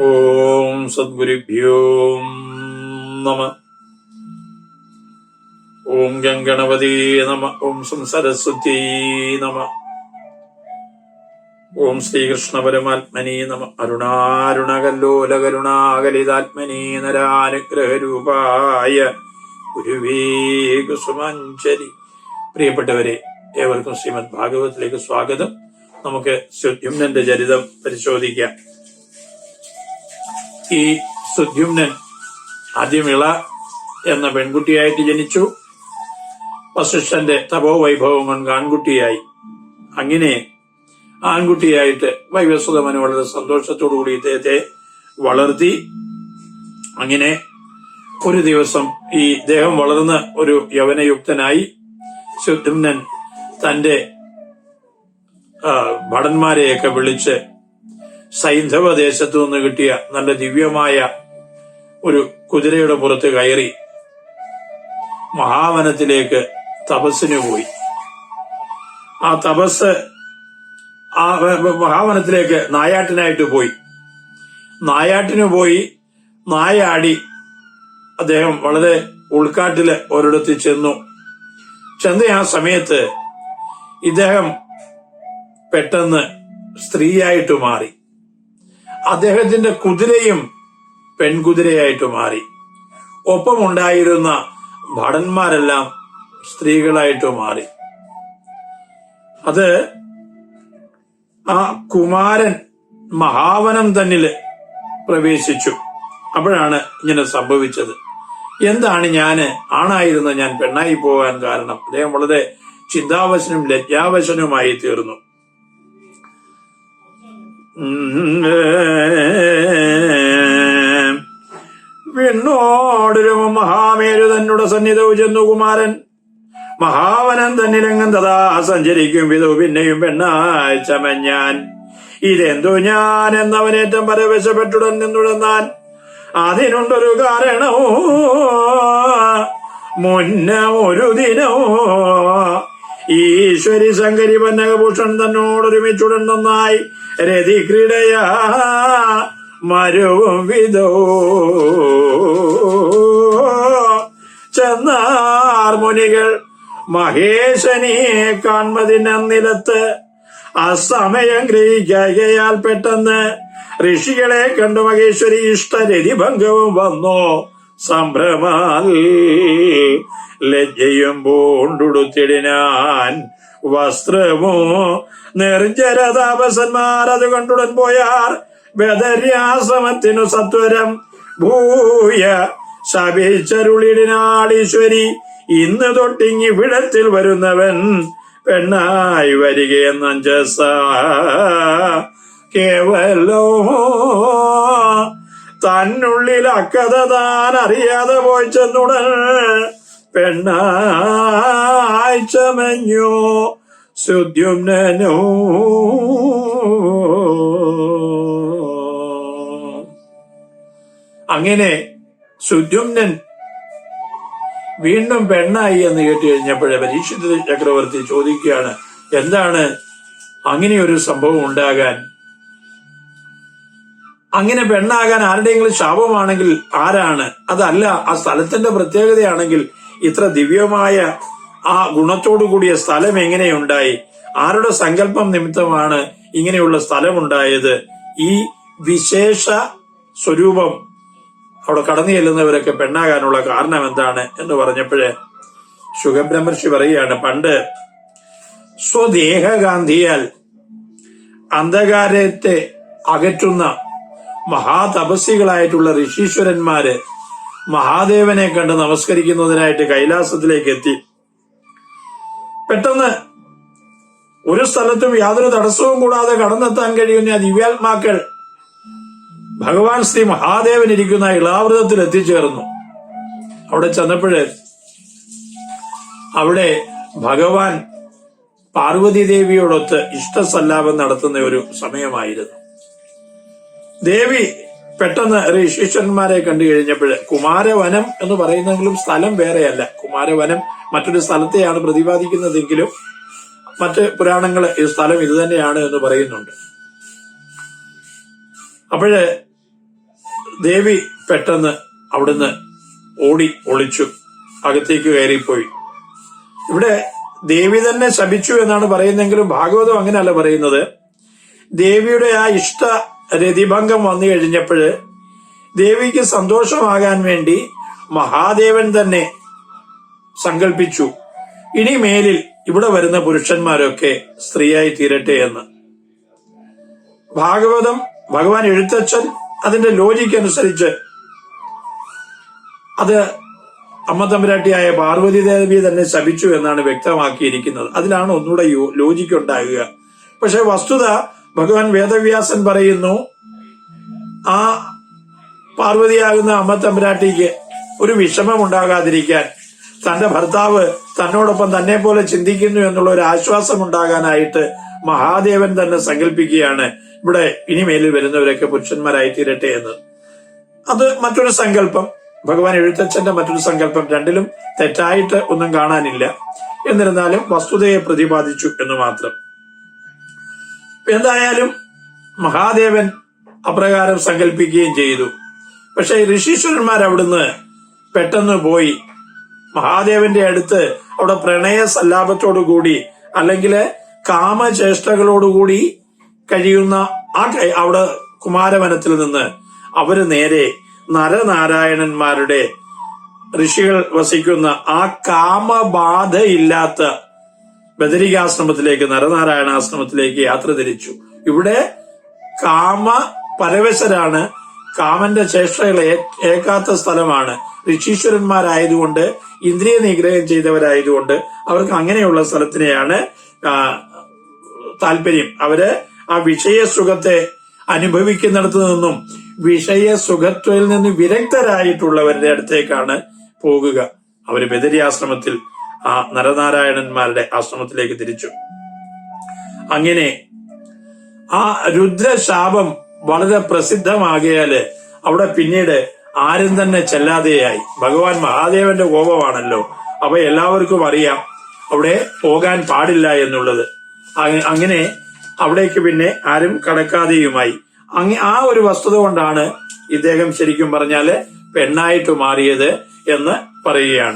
ഓം സദ്ഗുരുഭ്യോ നമ. ഓം ഗംഗണപതി നമ. ഓം സംസരസ്വതി നമ. ഓം ശ്രീകൃഷ്ണ പരമാത്മനി നമ. അരുണാരുണകല്ലോല കരുണാകലിതാത്മനി നരാനുഗ്രഹരൂപായ ഗുരുവേ കുസുമാഞ്ചരി പ്രിയപ്പെട്ടവരെ ഏവർക്കും ശ്രീമദ് ഭാഗവതത്തിലേക്ക് സ്വാഗതം. നമുക്ക് സുദ്യുമ്നന്റെ ചരിതം പരിശോധിക്കാം. ഈ സുദ്യുമ്നൻ ആദ്യം ഇള എന്ന പെൺകുട്ടിയായിട്ട് ജനിച്ചു. വസിഷ്ഠന്റെ തപോവൈഭവം കൊണ്ട് ആൺകുട്ടിയായി. അങ്ങനെ ആൺകുട്ടിയായിട്ട് വൈവസ്വതമന് വളരെ സന്തോഷത്തോടു കൂടി ഇദ്ദേഹത്തെ വളർത്തി. അങ്ങനെ ഒരു ദിവസം ഈ ദേഹം വളർന്ന് ഒരു യവനയുക്തനായി ശുദ്ധുമ്നൻ തന്റെ ഭടന്മാരെയൊക്കെ വിളിച്ച് സൈന്ധവ ദേശത്തു നിന്ന് കിട്ടിയ നല്ല ദിവ്യമായ ഒരു കുതിരയുടെ പുറത്ത് കയറി മഹാവനത്തിലേക്ക് തപസ്സിന് പോയി. ആ തപസ് ആ മഹാവനത്തിലേക്ക് നായാട്ടിനായിട്ട് പോയി. നായാട്ടിന് പോയി നായാടി അദ്ദേഹം വളരെ ഉൾക്കാട്ടിൽ ഒരിടത്ത് ചെന്നു. ചെന്ന ആ സമയത്ത് ഇദ്ദേഹം പെട്ടെന്ന് സ്ത്രീയായിട്ട് മാറി. അദ്ദേഹത്തിന്റെ കുതിരയും പെൺകുതിരയായിട്ട് മാറി. ഒപ്പമുണ്ടായിരുന്ന ഭടന്മാരെല്ലാം സ്ത്രീകളായിട്ട് മാറി. അത് ആ കുമാരൻ മഹാവനം തന്നിൽ പ്രവേശിച്ചു. അപ്പോഴാണ് ഇങ്ങനെ സംഭവിച്ചത്. എന്താണ് ഞാൻ ആണായിരുന്ന ഞാൻ പെണ്ണായി പോകാൻ കാരണം? അദ്ദേഹം വളരെ ചിന്താവശനും ലജ്ജാവശനുമായി തീർന്നു. വിണ്ണോടൊരു മഹാമേരു തന്നുടെ സന്നിധവ് ചെന്നു കുമാരൻ. മഹാവനം തന്നിലെങ്ങും തഥാ സഞ്ചരിക്കും വിധു പിന്നെയും പെണ്ണായി ചമഞ്ഞാൻ. ഇതെന്തു ഞാൻ എന്നവനേറ്റം പരവശപ്പെട്ടുടൻ നിന്നുടന്നാൻ? അതിനുണ്ടൊരു കാരണമോ മുന്ന ഒരു ദിനമോ ഈശ്വരി ശങ്കരി വന്നകഭൂഷൺ തന്നോടൊരുമിച്ചുടൻ നന്നായി രതി ക്രീഡയാ. മരവും വിധോ. ചെന്നാർ മുനികൾ മഹേശനെ കാൺമതിനിലത്ത് അസമയം ഗ്രഹിക്കയാൽ പെട്ടെന്ന് ഋഷികളെ കണ്ടു മഹേശ്വരി ഇഷ്ടരതി ഭംഗവും വന്നു സംഭ്രമാൽ ലജ്ജയും പൂണ്ടുടുത്തിടിനാൻ വസ്ത്രമോ നിർജരതാപസന്മാർ അത് കണ്ടുടൻ പോയാർ. ബദര്യാശ്രമത്തിനു സത്വരം ഭൂയ ശപിച്ചരുളിടിനാളീശ്വരി ഇന്ന് തൊട്ടിങ്ങി വിടത്തിൽ വരുന്നവൻ പെണ്ണായി വരികയെന്ന അഞ്ചസ കേവലോ തന്നുള്ളിൽ അക്കഥ താൻ അറിയാതെ പോയി ചെന്നുടൻ. പെണ്ണായി ചമഞ്ഞു സുദ്യുമ്നോ അങ്ങനെ സുദ്യുമ്നൻ വീണ്ടും പെണ്ണായി എന്ന് കേട്ട് കഴിഞ്ഞപ്പോഴേ പരീക്ഷിത ചക്രവർത്തി ചോദിക്കുകയാണ് എന്താണ് അങ്ങനെ ഒരു സംഭവം ഉണ്ടാകാൻ? അങ്ങനെ പെണ്ണാകാൻ ആരുടെയെങ്കിലും ശാപമാണെങ്കിൽ ആരാണ്? അതല്ല ആ സ്ഥലത്തിന്റെ പ്രത്യേകതയാണെങ്കിൽ ഇത്ര ദിവ്യമായ ആ ഗുണത്തോടു കൂടിയ സ്ഥലം എങ്ങനെയുണ്ടായി? ആരുടെ സങ്കല്പം നിമിത്തമാണ് ഇങ്ങനെയുള്ള സ്ഥലമുണ്ടായത്? ഈ വിശേഷ സ്വരൂപം അവിടെ കടന്നു ചെല്ലുന്നവരൊക്കെ പെണ്ണാകാനുള്ള കാരണം എന്താണ് എന്ന് പറഞ്ഞപ്പോഴ് സുഖബ്രഹ്മർഷി പറയുകയാണ് പണ്ട് സ്വദേഹഗാന്ധിയാൽ അന്ധകാരത്തെ അകറ്റുന്ന മഹാതപസ്സികളായിട്ടുള്ള ഋഷീശ്വരന്മാര് മഹാദേവനെ കണ്ട് നമസ്കരിക്കുന്നതിനായിട്ട് കൈലാസത്തിലേക്ക് എത്തി. പെട്ടെന്ന് ഒരു സ്ഥലത്തും യാതൊരു തടസ്സവും കൂടാതെ കടന്നെത്താൻ കഴിയുന്ന ദിവ്യാത്മാക്കൾ ഭഗവാൻ ശ്രീ മഹാദേവൻ ഇരിക്കുന്ന ഇളാവൃതത്തിൽ എത്തിച്ചേർന്നു. അവിടെ ചെന്നപ്പോഴ് അവിടെ ഭഗവാൻ പാർവതി ദേവിയോടൊത്ത് ഇഷ്ടസല്ലാപം നടത്തുന്ന ഒരു സമയമായിരുന്നു. ദേവി പെട്ടെന്ന് ഋഷീശ്വരന്മാരെ കണ്ടു കഴിഞ്ഞപ്പോൾ കുമാരവനം എന്ന് പറയുന്നെങ്കിലും സ്ഥലം വേറെയല്ല. കുമാരവനം മറ്റൊരു സ്ഥലത്തെയാണ് പ്രതിപാദിക്കുന്നതെങ്കിലും മറ്റ് പുരാണങ്ങൾ ഈ സ്ഥലം ഇത് തന്നെയാണ് എന്ന് പറയുന്നുണ്ട്. അപ്പോഴ് ദേവി പെട്ടെന്ന് അവിടുന്ന് ഓടി ഒളിച്ചു. അകത്തേക്ക് കയറിപ്പോയി. ഇവിടെ ദേവി തന്നെ ശപിച്ചു എന്നാണ് പറയുന്നെങ്കിലും ഭാഗവതം അങ്ങനെയല്ല പറയുന്നത്. ദേവിയുടെ ആ ഇഷ്ട രതിഭംഗം വന്നു കഴിഞ്ഞപ്പോൾ ദേവിക്ക് സന്തോഷമാകാൻ വേണ്ടി മഹാദേവൻ തന്നെ സങ്കല്പിച്ചു ഇനി മേലിൽ ഇവിടെ വരുന്ന പുരുഷന്മാരൊക്കെ സ്ത്രീയായി തീരട്ടെ എന്ന്. ഭാഗവതം ഭഗവാൻ എഴുത്തച്ഛൻ അതിന്റെ ലോജിക്ക് അനുസരിച്ച് അത് അമ്മ തമ്പുരാട്ടിയായ പാർവതി ദേവിയെ തന്നെ ശപിച്ചു എന്നാണ് വ്യക്തമാക്കിയിരിക്കുന്നത്. അതിലാണ് ഒന്നുകൂടെ ലോജിക്ക് ഉണ്ടാകുക പക്ഷെ വസ്തുത ഭഗവാൻ വേദവ്യാസൻ പറയുന്നു ആ പാർവതിയാകുന്ന അമ്മ തമ്പുരാട്ടിക്ക് ഒരു വിഷമം ഉണ്ടാകാതിരിക്കാൻ തന്റെ ഭർത്താവ് തന്നോടൊപ്പം തന്നെ പോലെ ചിന്തിക്കുന്നു എന്നുള്ള ഒരു ആശ്വാസം ഉണ്ടാകാനായിട്ട് മഹാദേവൻ തന്നെ സങ്കല്പിക്കുകയാണ് ഇവിടെ ഇനിമേലിൽ വരുന്നവരൊക്കെ പുരുഷന്മാരായി തീരട്ടെ എന്ന്. അത് മറ്റൊരു സങ്കല്പം. ഭഗവാൻ എഴുത്തച്ഛന്റെ മറ്റൊരു സങ്കല്പം രണ്ടിലും തെറ്റായിട്ട് ഒന്നും കാണാനില്ല. എന്നിരുന്നാലും വസ്തുതയെ പ്രതിപാദിച്ചു എന്ന് മാത്രം. എന്തായാലും മഹാദേവൻ അപ്രകാരം സങ്കല്പിക്കുകയും ചെയ്തു. പക്ഷെ ഋഷീശ്വരന്മാർ അവിടുന്ന് പെട്ടെന്ന് പോയി. മഹാദേവന്റെ അടുത്ത് അവിടെ പ്രണയ സല്ലാപത്തോടുകൂടി അല്ലെങ്കിൽ കാമചേഷ്ടകളോടുകൂടി കഴിയുന്ന ആ അവിടെ കുമാരവനത്തിൽ നിന്ന് അവർ നേരെ നരനാരായണന്മാരുടെ ഋഷികൾ വസിക്കുന്ന ആ കാമബാധയില്ലാത്ത ബദരികാശ്രമത്തിലേക്ക് നരനാരായണാശ്രമത്തിലേക്ക് യാത്ര തിരിച്ചു. ഇവിടെ കാമ പരവശരാണ്. കാമന്റെ ചേഷ്ടകൾ ഏക്കാത്ത സ്ഥലമാണ്. ഋഷീശ്വരന്മാരായതുകൊണ്ട് ഇന്ദ്രിയ നിഗ്രഹം ചെയ്തവരായതുകൊണ്ട് അവർക്ക് അങ്ങനെയുള്ള സ്ഥലത്തിനെയാണ് താല്പര്യം. അവർ ആ വിഷയസുഖത്തെ അനുഭവിക്കുന്നിടത്തു നിന്നും വിഷയസുഖത്തിൽ നിന്ന് വിരക്തരായിട്ടുള്ളവരുടെ അടുത്തേക്കാണ് പോകുക. അവർ ബദരി ആശ്രമത്തിൽ ആ നരനാരായണന്മാരുടെ ആശ്രമത്തിലേക്ക് തിരിച്ചു. അങ്ങനെ ആ രുദ്രശാപം വളരെ പ്രസിദ്ധമാകിയാൽ അവിടെ പിന്നീട് ആരും തന്നെ ചെല്ലാതെയായി. ഭഗവാൻ മഹാദേവന്റെ കോപമാണല്ലോ. അപ്പൊ എല്ലാവർക്കും അറിയാം. അവിടെ പോകാൻ പാടില്ല എന്നുള്ളത്. അങ്ങനെ അവിടേക്ക് പിന്നെ ആരും കടക്കാതെയുമായി. അങ്ങ ആ ഒരു വസ്തുത കൊണ്ടാണ് ഇദ്ദേഹം ശരിക്കും പറഞ്ഞാൽ പെണ്ണായിട്ട് മാറിയത് എന്ന് പറയുകയാണ്.